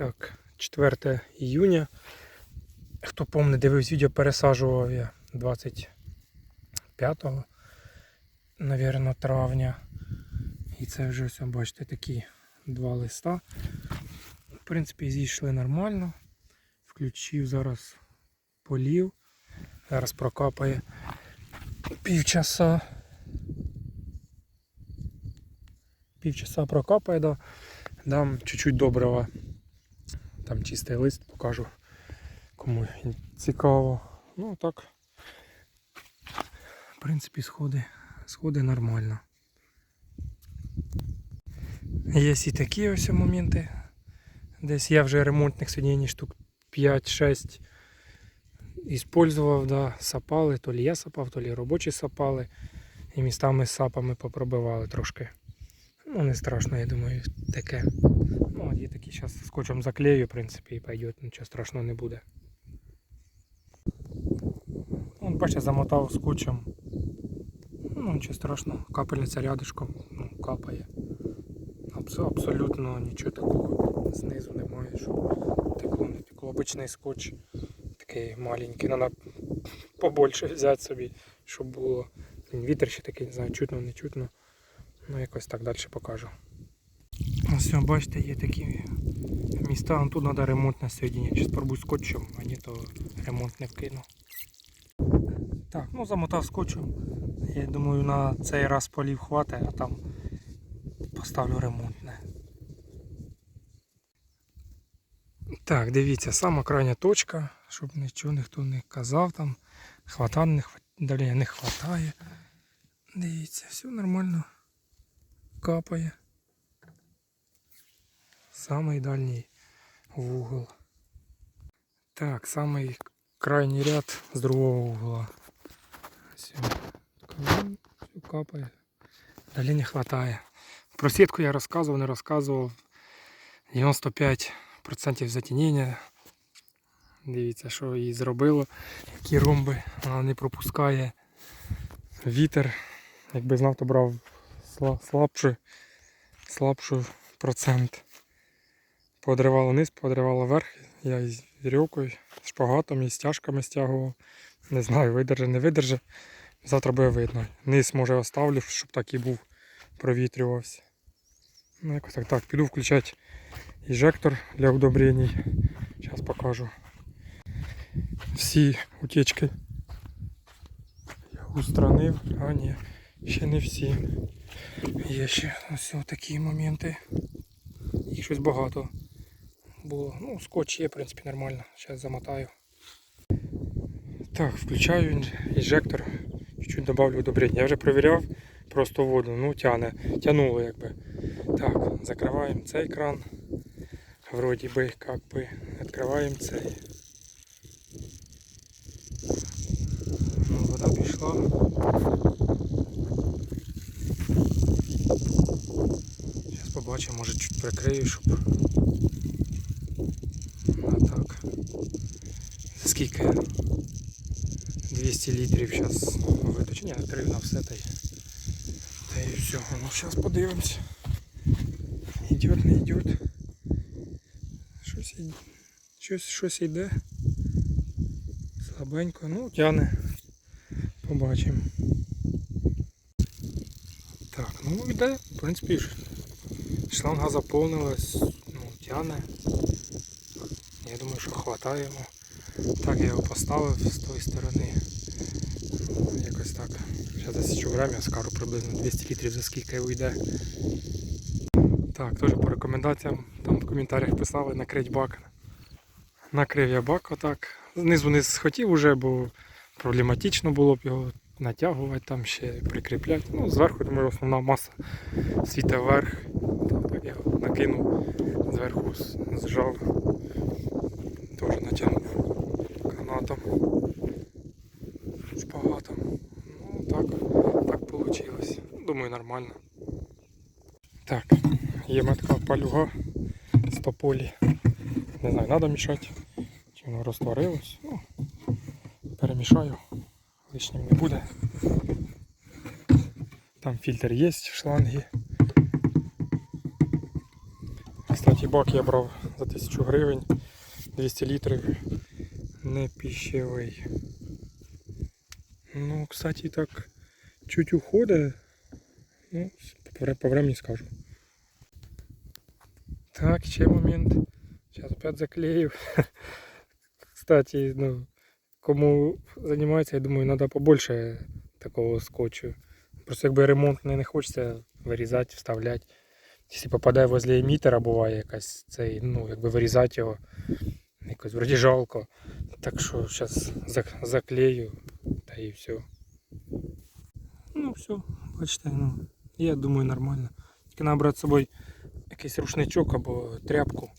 Так, 4 іюня. Хто помне, дивився відео, пересаджував я 25, навірно, травня. І це вже ось, бачите, такі два листа. В принципі, зійшли нормально. Включив зараз полів. Зараз прокапає півчаса. Півчаса прокапає, да. дам чуть-чуть добрива. Там чистий лист покажу, кому цікаво. Ну так. В принципі, сходи, сходи нормально. Є і такі ось моменти. Десь я вже ремонтних сьогодні штук 5-6 іспользував, да, сапали, то лі я сапав, то лі робочі сапали. І містами з сапами попробивали трошки. Ну, не страшно, я думаю, таке. Ну, такі зараз скотчем заклею, в принципі, і пойде, нічого страшного не буде. Он, бачите, замотав скотчем. Ну, нічого страшного, капельниця рядишком, ну, капає. Абс- абсолютно нічого такого знизу немає, що текло, не текло. Обичний скотч такий маленький, треба побольше взяти собі, щоб було. Вітер ще такий, не знаю, чутно, не чутно. Ну, якось так далі покажу. Ось, бачите, є такі міста, ну, тут треба ремонтне соєдіння. Чи спробуй скотчем, а ні, то ремонт не вкину. Так, ну замотав скотчем. Я думаю, на цей раз полів хватить, а там поставлю ремонтне. Так, дивіться, сама крайня точка, щоб нічого ніхто не казав там. Хвата не хват... Далі не хватає. Дивіться, все нормально. Капає. Самий дальній вугол. Так, самий крайній ряд з другого угла. Все. Все капає. Далі не хватає. Про сітку я розказував, не розказував. 95% затінення. Дивіться, що їй зробило. Які ромби вона не пропускає. Вітер. Якби знав, то брав слабший, слабший процент. Подривало низ, подривало вверх. Я із вірьовкою, шпагатом і стяжками стягував. Не знаю, видерже, не видерже. Завтра буде видно. Низ може оставлю, щоб так і був, провітрювався. Ну, якось так. Так, піду включати інжектор для удобрень. Зараз покажу. Всі утечки я устранив, а ні, ще не всі. Є ще ось такі моменти. Їх щось багато було. Ну, скотч є, в принципі, нормально. Зараз замотаю. Так, включаю інжектор, чуть-чуть добавлю удобрення. Я вже перевіряв просто воду, ну тяне, тянуло якби. Так, закриваємо цей кран. Вроді би, как би, відкриваємо цей. Ну, вода пішла. Зараз побачимо, може чуть прикрию, щоб. А так. Скільки? 200 літрів зараз виточу. Ні, три все та й. Та і все. Ну зараз подивимось. Йдет, не йдет. Щось, й- щось, щось йде. Слабенько, ну тяне. Побачимо. Так, ну йде, в принципі, шланга заповнилась, ну, тяне. Я думаю, що хватає йому. Так я його поставив з тої сторони. Ну, Якось так. Зараз засічу время, скажу приблизно 200 літрів за скільки вийде. Так, теж по рекомендаціям там в коментарях писали накрить бак. Накрив я бак отак. Знизу не схотів уже, бо проблематично було б його натягувати, там ще прикріпляти. Ну, зверху, думаю, основна маса світа вверх. Так я накинув, зверху зжав, теж натягнув канатом, шпагатом. Ну так, так вийшло. Думаю, нормально. Так, є метка палюга з тополі. Не знаю, треба мішати. Чи воно розтворилось. Ну, перемішаю. Лишнім не буде. Там фільтр є в шлангі. Кстати, бак я брав за 1000 гривень 200 літрів не піщевий. Ну, кстати, так чуть уходить. Ну, по, времени скажу. Так, ще момент. Сейчас опять заклею. Кстати, ну, кому займається, я думаю, треба побольше такого скотчу. Просто якби ремонтний не хочеться вирізати, вставляти. Якщо попадає возле емітера, буває якась цей, ну, якби вирізати його. Якось вроді жалко. Так що зараз заклею та і все. Ну все, бачите, ну, я думаю нормально. Тільки треба брати з собою якийсь рушничок або тряпку.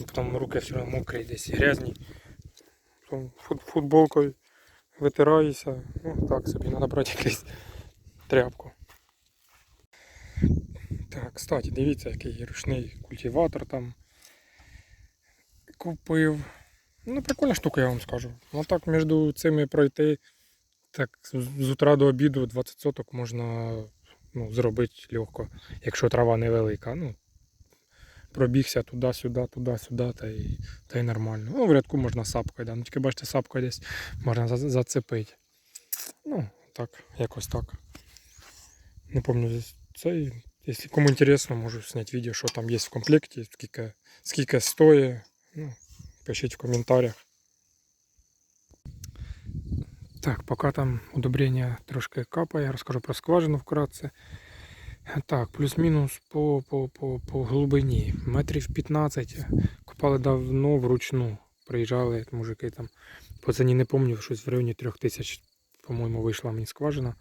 Ну, Потім руки все одно мокрі, десь грязні. Потім футболкою витираюся. Ну так собі, треба брати якусь тряпку. Так, кстати, дивіться, який ручний культиватор там купив. Ну, прикольна штука, я вам скажу. Ну так між цими пройти, так з з утра до обіду 20 соток можна ну, зробити легко, якщо трава невелика. Ну, пробігся туди-сюди, туди-сюди, та й, та й нормально. Ну, в рядку можна сапкою, да. ну, тільки бачите, сапкою десь можна зацепити. Ну, так, якось так. Не пам'ятаю цей. Якщо кому інтересно, можу зняти відео, що там є в комплекті, скільки, скільки стоїть. Ну, пишіть в коментарях. Так, поки там удобрення трошки капає, я розкажу про скважину вкратце. Так, плюс-мінус по, по, по, по глибині. Метрів 15 копали давно вручну. Приїжджали мужики там. По ціні не пам'ятаю, щось в районі 3000, по-моєму, вийшла мені скважина.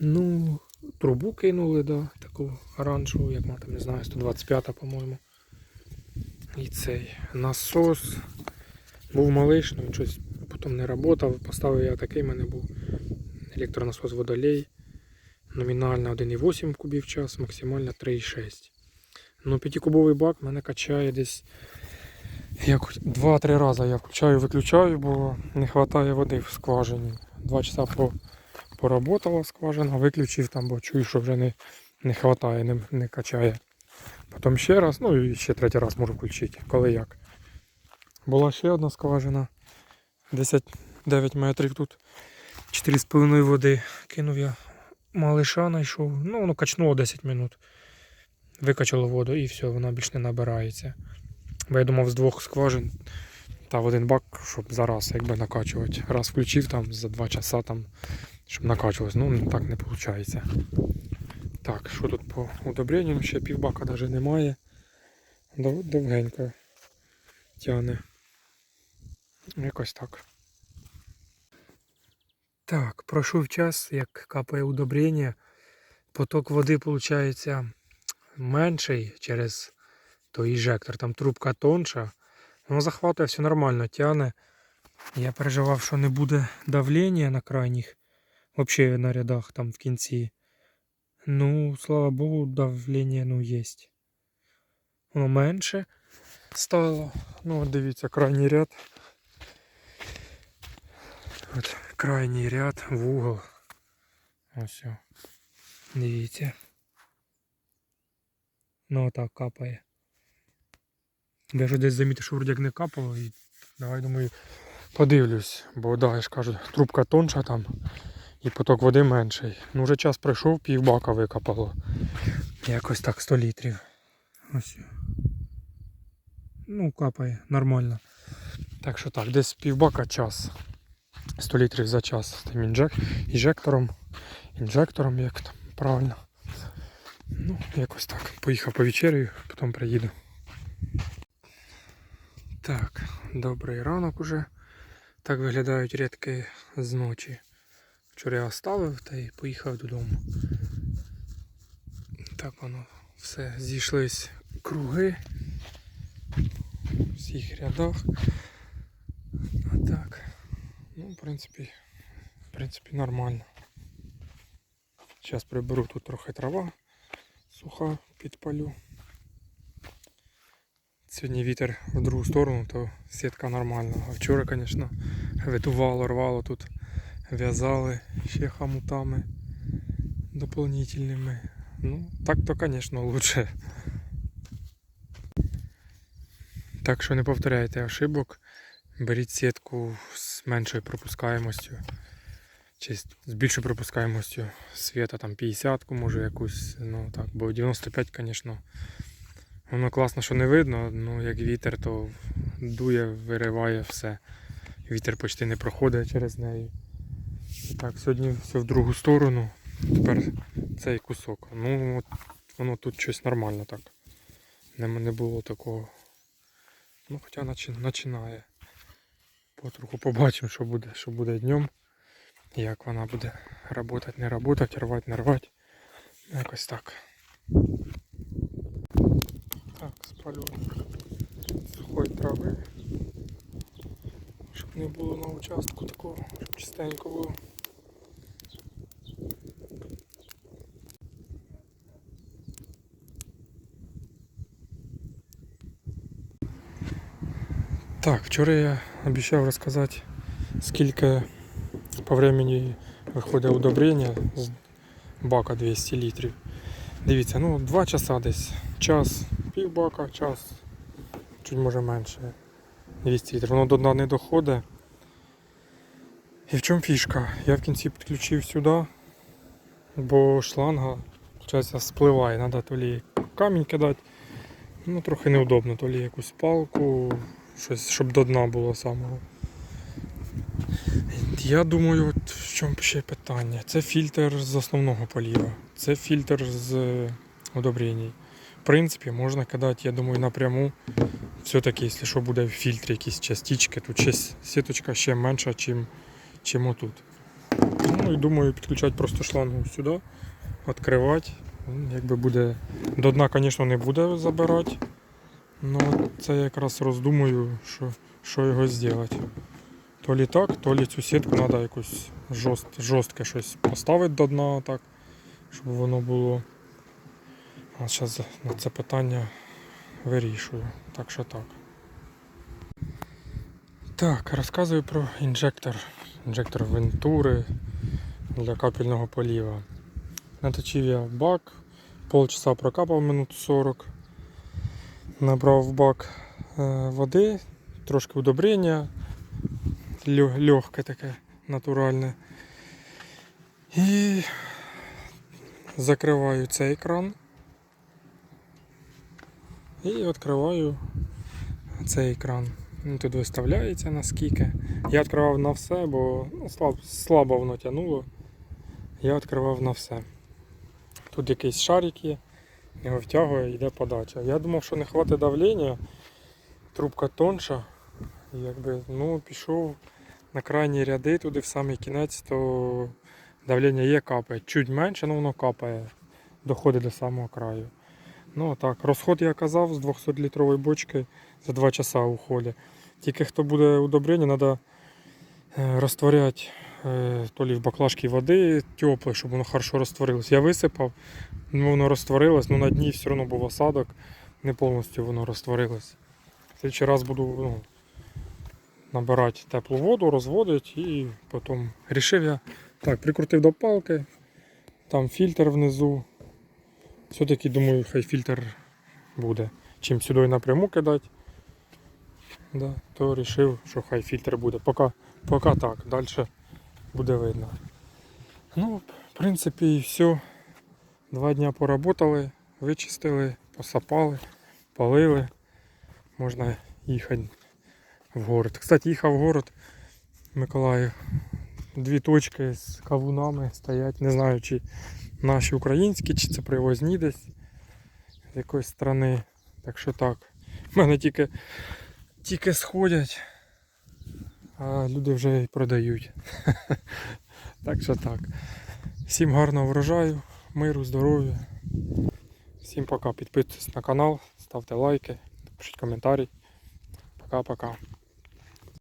Ну, трубу кинули, да, таку оранжеву, як там, не знаю, 125, по-моєму. І цей насос був малиш, ну він щось потім не працював. Поставив я такий, в мене був електронасос водолей. Номінально 1,8 кубів час, максимально 3,6. Ну, 5-кубовий бак мене качає десь як 2-3 рази я включаю виключаю, бо не вистачає води в скважині. Два часа по, поработала скважина, виключив там, бо чую, що вже не, не вистачає, не, не качає. Потім ще раз, ну і ще третій раз можу включити, коли як. Була ще одна скважина. 10 9 метрів тут. 4,5 води. Кинув я малиша знайшов. Ну, воно качнуло 10 минут. Викачало воду і все, вона більш не набирається. Бо я думав з двох скважин та в один бак, щоб зараз якби накачувати. Раз включив там за 2 часа там, щоб накачувалось. Ну так не виходить. Так, що тут по удобренню? Ще півбака навіть немає. Довгенько тягне. Якось так. Так, пройшов час, як капає удобрення. Поток води, виходить, менший через той інжектор. Там трубка тонша. Воно захватує, все нормально тягне. Я переживав, що не буде давлення на крайніх. Взагалі на рядах там в кінці. Ну, слава Богу, давлення ну, є. Воно менше стало. Ну, дивіться, крайній ряд. От крайній ряд в угол. Ось. Дивіться. Ну отак капає. Даже десь замітив, що вроді як не капало і давай думаю подивлюсь, бо да, я ж кажу, трубка тонша там і поток води менший. Ну вже час пройшов, півбака викопало. Якось так 100 літрів. Ось. Ну, капає нормально. Так що так, десь півбака час. 100 літрів за час з тим інжек... інжектором. Інжектором, як там правильно. Ну, якось так. Поїхав по вечерю, потім приїду. Так, добрий ранок уже. Так виглядають рядки з ночі. Вчора я оставив та й поїхав додому. Так воно все зійшлись круги в всіх рядах. Ну, в принципі, в принципі, нормально. Зараз приберу тут трохи трава суха, підпалю. Сьогодні вітер в другу сторону, то сітка нормальна. А вчора, звісно, видувало, рвало тут, в'язали ще хомутами дополнительними. Ну, так то, звісно, лучше. Так що не повторяйте ошибок. Беріть сітку з меншою пропускаємостю. Чи з більшою пропускаємостю світа, там 50 може якусь, ну так, бо 95, звісно. Воно класно, що не видно, ну як вітер, то дує, вириває все. Вітер почти не проходить через неї. І так, сьогодні все в другу сторону. Тепер цей кусок. Ну, от воно тут щось нормально так. Не, було такого. Ну, хоча починає. Потроху побачимо, що буде, що буде днем. Як вона буде працювати, не працювати, рвати, не рвати. Якось так. Так, спалю сухої трави. Щоб не було на участку такого, щоб чистенько було. Так, вчора я обіцяв розказати, скільки по времени виходить удобрення з бака 200 літрів. Дивіться, ну 2 часа десь. Час, пів час, чуть може менше. 200 літрів. Воно до дна не доходить. І в чому фішка? Я в кінці підключив сюди, бо шланга час спливає, треба то лі камінь кидати. Ну, трохи неудобно, то лі якусь палку, щось, щоб до дна було самого. Я думаю, от в чому ще питання. Це фільтр з основного поліва. Це фільтр з удобрень. В принципі, можна кидати, я думаю, напряму. Все-таки, якщо що буде в фільтрі якісь частички, тут ще сіточка ще менша, чим, чим отут. Ну і думаю, підключати просто шлангу сюди, відкривати. Якби буде. До дна, звісно, не буде забирати. Ну, це я якраз роздумую, що, що його зробити. То лі так, то лі цю сітку треба якось жорст, жорстке щось поставити до дна, так, щоб воно було. А зараз на це питання вирішую. Так що так. Так, розказую про інжектор. Інжектор Вентури для капельного поліва. Наточив я бак, полчаса прокапав минут 40. Набрав бак е, води, трошки удобрення, легке таке, натуральне. І закриваю цей кран. І відкриваю цей екран. Він тут виставляється наскільки. Я відкривав на все, бо ну, слаб, слабо воно тягнуло. Я відкривав на все. Тут якийсь шарик є, його втягує, йде подача. Я думав, що не хватить давлення, трубка тонша. І Якби, ну, пішов на крайні ряди, туди в самий кінець, то давлення є, капає. Чуть менше, але воно капає, доходить до самого краю. Ну так, розход я казав з 200-літрової бочки за 2 часа уходить. Тільки хто буде удобрення, треба розтворяти то лі в баклажці води теплої, щоб воно хорошо розтворилось. Я висипав, ну, воно розтворилось, але на дні все одно був осадок, не повністю воно розтворилось. Слідчий раз буду ну, набирати теплу воду, розводити і потім рішив я. Так, прикрутив до палки, там фільтр внизу. Все-таки думаю, хай фільтр буде. Чим сюди напряму кидати, да, то вирішив, що хай фільтр буде. Поки так, далі буде видно. Ну, в принципі, і все. Два дня поработали, вичистили, посапали, полили. Можна їхати в город. Кстати, їхав в город Миколаїв. Дві точки з кавунами стоять. Не знаю, чи наші українські, чи це привозні десь з якоїсь страни. Так що так. У мене тільки, тільки сходять, а люди вже і продають. Так що так. Всім гарного врожаю, миру, здоров'я. Всім пока. Підписуйтесь на канал, ставте лайки, пишіть коментарі. Пока-пока.